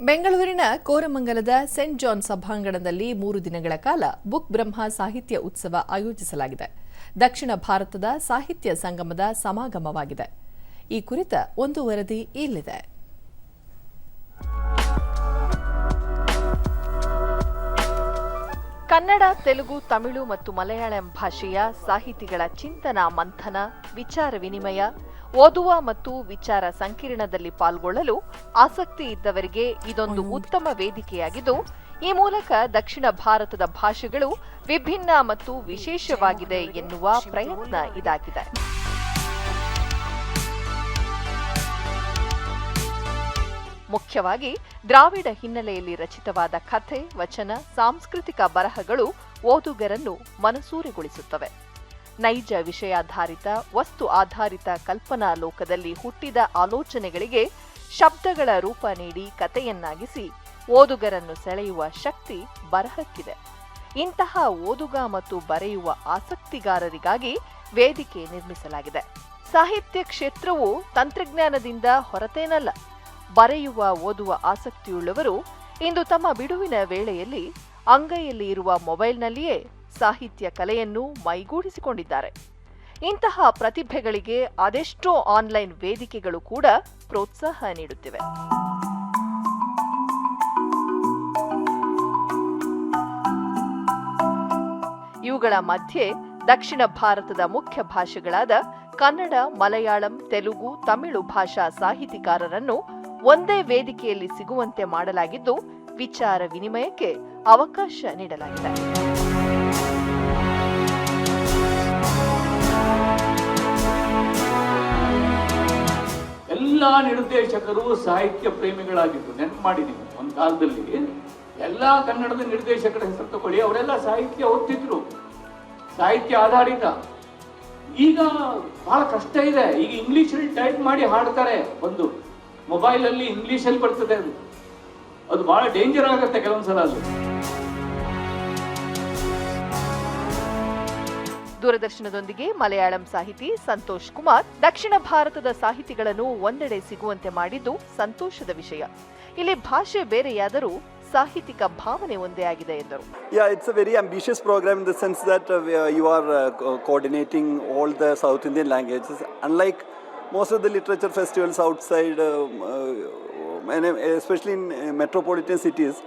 ಬೆಂಗಳೂರಿನ ಕೋರಮಂಗಲದ scent John ಸಭಾಂಗಣದಲ್ಲಿ ಮೂರು ದಿನಗಳ ಕಾಲ ಬುಕ್ ಬ್ರಹ್ಮ ಸಾಹಿತ್ಯ ಉತ್ಸವ ಆಯೋಜಿಸಲಾಗಿದೆ. ದಕ್ಷಿಣ ಭಾರತದ ಸಾಹಿತ್ಯ ಸಂಗಮದ ಸಮಾಗಮವಾಗಿದೆ. ಈ ಕುರಿತ ಒಂದು ವರದಿ ಇಲ್ಲಿದೆ. ಕನ್ನಡ, ತೆಲುಗು, ತಮಿಳು ಮತ್ತು ಮಲಯಾಳಂ ಭಾಷೆಯ ಸಾಹಿತಿಗಳ ಚಿಂತನ, ಮಂಥನ, ವಿಚಾರ ವಿನಿಮಯ ಓದುವ ಮತ್ತು ವಿಚಾರ ಸಂಕಿರಣದಲ್ಲಿ ಪಾಲ್ಗೊಳ್ಳಲು ಆಸಕ್ತಿ ಇದ್ದವರಿಗೆ ಇದೊಂದು ಉತ್ತಮ ವೇದಿಕೆಯಾಗಿದ್ದು ಈ ಮೂಲಕ ದಕ್ಷಿಣ ಭಾರತದ ಭಾಷೆಗಳು ವಿಭಿನ್ನ ಮತ್ತು ವಿಶೇಷವಾಗಿದೆ ಎನ್ನುವ ಪ್ರಯತ್ನ ಇದಾಗಿದೆ. ಮುಖ್ಯವಾಗಿ ದ್ರಾವಿಡ ಹಿನ್ನೆಲೆಯಲ್ಲಿ ರಚಿತವಾದ ಕಥೆ ವಚನ ಸಾಂಸ್ಕೃತಿಕ ಬರಹಗಳು ಓದುಗರನ್ನು ಮನಸೂರೆಗೊಳಿಸುತ್ತವೆ. ನೈಜ ವಿಷಯಾಧಾರಿತ, ವಸ್ತು ಆಧಾರಿತ ಕಲ್ಪನಾ ಲೋಕದಲ್ಲಿ ಹುಟ್ಟಿದ ಆಲೋಚನೆಗಳಿಗೆ ಶಬ್ದಗಳ ರೂಪ ನೀಡಿ ಕಥೆಯನ್ನಾಗಿಸಿ ಓದುಗರನ್ನು ಸೆಳೆಯುವ ಶಕ್ತಿ ಬರಹಕ್ಕಿದೆ. ಇಂತಹ ಓದುಗ ಮತ್ತು ಬರೆಯುವ ಆಸಕ್ತಿಗಾರರಿಗಾಗಿ ವೇದಿಕೆ ನಿರ್ಮಿಸಲಾಗಿದೆ. ಸಾಹಿತ್ಯ ಕ್ಷೇತ್ರವು ತಂತ್ರಜ್ಞಾನದಿಂದ ಹೊರತೇನಲ್ಲ. ಬರೆಯುವ, ಓದುವ ಆಸಕ್ತಿಯುಳ್ಳವರು ಇಂದು ತಮ್ಮ ಬಿಡುವಿನ ವೇಳೆಯಲ್ಲಿ ಅಂಗೈಯಲ್ಲಿ ಇರುವ ಮೊಬೈಲ್ನಲ್ಲಿಯೇ ಸಾಹಿತ್ಯ ಕಲೆಯನ್ನು ಮೈಗೂಡಿಸಿಕೊಂಡಿದ್ದಾರೆ. ಇಂತಹ ಪ್ರತಿಭೆಗಳಿಗೆ ಅದೆಷ್ಟೋ ಆನ್ಲೈನ್ ವೇದಿಕೆಗಳು ಕೂಡ ಪ್ರೋತ್ಸಾಹ ನೀಡುತ್ತಿವೆ. ಇವುಗಳ ಮಧ್ಯೆ ದಕ್ಷಿಣ ಭಾರತದ ಮುಖ್ಯ ಭಾಷೆಗಳಾದ ಕನ್ನಡ, ಮಲಯಾಳಂ, ತೆಲುಗು, ತಮಿಳು ಭಾಷಾ ಸಾಹಿತಿಕಾರರನ್ನು ಒಂದೇ ವೇದಿಕೆಯಲ್ಲಿ ಸಿಗುವಂತೆ ಮಾಡಲಾಗಿದ್ದು, ವಿಚಾರ ವಿನಿಮಯಕ್ಕೆ ಅವಕಾಶ ನೀಡಲಾಗಿದೆ. ಎಲ್ಲ ನಿರ್ದೇಶಕರು ಸಾಹಿತ್ಯ ಪ್ರೇಮಿಗಳಾಗಿದ್ದು ನೆನಪು ಮಾಡಿ ನೀವು ಒಂದು ಕಾಲದಲ್ಲಿ ಎಲ್ಲ ಕನ್ನಡದ ನಿರ್ದೇಶಕರ ಹೆಸರು ತಗೊಳ್ಳಿ ಅವರೆಲ್ಲ ಸಾಹಿತ್ಯ ಓದ್ತಿದ್ರು. ಸಾಹಿತ್ಯ ಆಧಾರಿತ. ಈಗ ಬಹಳ ಕಷ್ಟ ಇದೆ. ಈಗ ಇಂಗ್ಲಿಷ್ ಅಲ್ಲಿ ಟೈಪ್ ಮಾಡಿ ಹಾಡ್ತಾರೆ ಒಂದು. ಮೊಬೈಲ್ ಅಲ್ಲಿ ಇಂಗ್ಲಿಷ್ ಅಲ್ಲಿ ಬರ್ತದೆ ಅದು. ಅದು ಬಹಳ ಡೇಂಜರ್ ಆಗುತ್ತೆ ಕೆಲವೊಂದ್ಸಲ ಅದು ದೂರದರ್ಶನದೊಂದಿಗೆ ಮಲಯಾಳಂ ಸಾಹಿತಿ ಸಂತೋಷ್ ಕುಮಾರ್. ದಕ್ಷಿಣ ಭಾರತದ ಸಾಹಿತಿಗಳನ್ನು ಒಂದೆಡೆ ಸಿಗುವಂತೆ ಮಾಡಿದ್ದು ಸಂತೋಷದ ವಿಷಯ. ಇಲ್ಲಿ ಭಾಷೆ ಬೇರೆಯಾದರೂ ಸಾಹಿತ್ಯಿಕ ಭಾವನೆ ಒಂದೇ ಆಗಿದೆ ಎಂದರು. Yeah it's a very ambitious program in the sense that you are coordinating all the south Indian languages unlike most of the literature festivals outside especially in metropolitan cities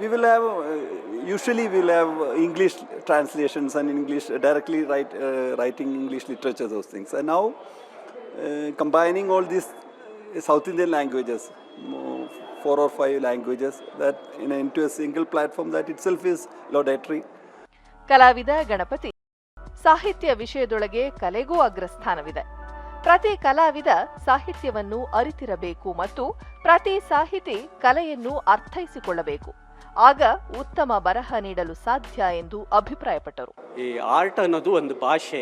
we will have uh, usually will have English translations and English directly write, uh, writing English literature, those things. And now uh, combining all these South Indian languages, four or five languages, that in a, into a single platform, that itself is laudatory. ಕಲಾವಿದ ಗಣಪತಿ ಸಾಹಿತ್ಯ ವಿಷಯದೊಳಗೆ ಕಲೆಗೂ ಅಗ್ರಸ್ಥಾನವಿದೆ ಪ್ರತಿ ಕಲಾವಿದ ಸಾಹಿತ್ಯವನ್ನು ಅರಿತಿರಬೇಕು ಮತ್ತು ಪ್ರತಿ ಸಾಹಿತಿ ಕಲೆಯನ್ನು ಅರ್ಥೈಸಿಕೊಳ್ಳಬೇಕು ಆಗ ಉತ್ತಮ ಬರಹ ನೀಡಲು ಸಾಧ್ಯ ಎಂದು ಅಭಿಪ್ರಾಯಪಟ್ಟರು. ಈ ಆರ್ಟ್ ಅನ್ನೋದು ಒಂದು ಭಾಷೆ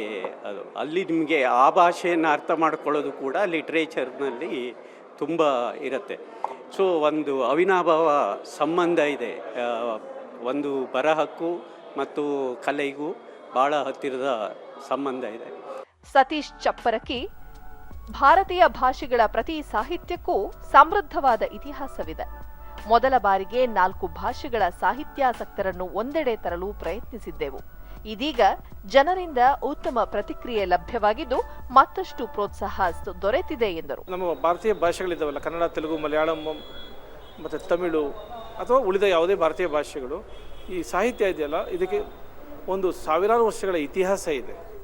ಅದು ಅಲ್ಲಿ ನಿಮಗೆ ಆ ಭಾಷೆಯನ್ನು ಅರ್ಥ ಮಾಡ್ಕೊಳ್ಳೋದು ಕೂಡ ಲಿಟ್ರೇಚರ್ನಲ್ಲಿ ತುಂಬ ಇರುತ್ತೆ. ಸೊ ಒಂದು ಅವಿನಾಭಾವ ಸಂಬಂಧ ಇದೆ. ಒಂದು ಬರಹಕ್ಕೂ ಮತ್ತು ಕಲೆಗೂ ಬಹಳ ಹತ್ತಿರದ ಸಂಬಂಧ ಇದೆ. ಸತೀಶ್ ಚಪ್ಪರಕಿ ಭಾರತೀಯ ಭಾಷೆಗಳ ಪ್ರತಿ ಸಾಹಿತ್ಯಕ್ಕೂ ಸಮೃದ್ಧವಾದ ಇತಿಹಾಸವಿದೆ. ಮೊದಲ ಬಾರಿಗೆ ನಾಲ್ಕು ಭಾಷೆಗಳ ಸಾಹಿತ್ಯಾಸಕ್ತರನ್ನು ಒಂದೆಡೆ ತರಲು ಪ್ರಯತ್ನಿಸಿದ್ದೆವು. ಇದೀಗ ಜನರಿಂದ ಉತ್ತಮ ಪ್ರತಿಕ್ರಿಯೆ ಲಭ್ಯವಾಗಿದ್ದು ಮತ್ತಷ್ಟು ಪ್ರೋತ್ಸಾಹ ದೊರೆತಿದೆ ಎಂದರು. ನಮ್ಮ ಭಾರತೀಯ ಭಾಷೆಗಳಿದ್ದಾವಲ್ಲ, ಕನ್ನಡ, ತೆಲುಗು, ಮಲಯಾಳಂ, ಮತ್ತು ತಮಿಳು ಅಥವಾ ಉಳಿದ ಯಾವುದೇ ಭಾರತೀಯ ಭಾಷೆಗಳು, ಈ ಸಾಹಿತ್ಯ ಇದೆಯಲ್ಲ, ಇದಕ್ಕೆ ಒಂದು ಸಾವಿರಾರು ವರ್ಷಗಳ ಇತಿಹಾಸ ಇದೆ.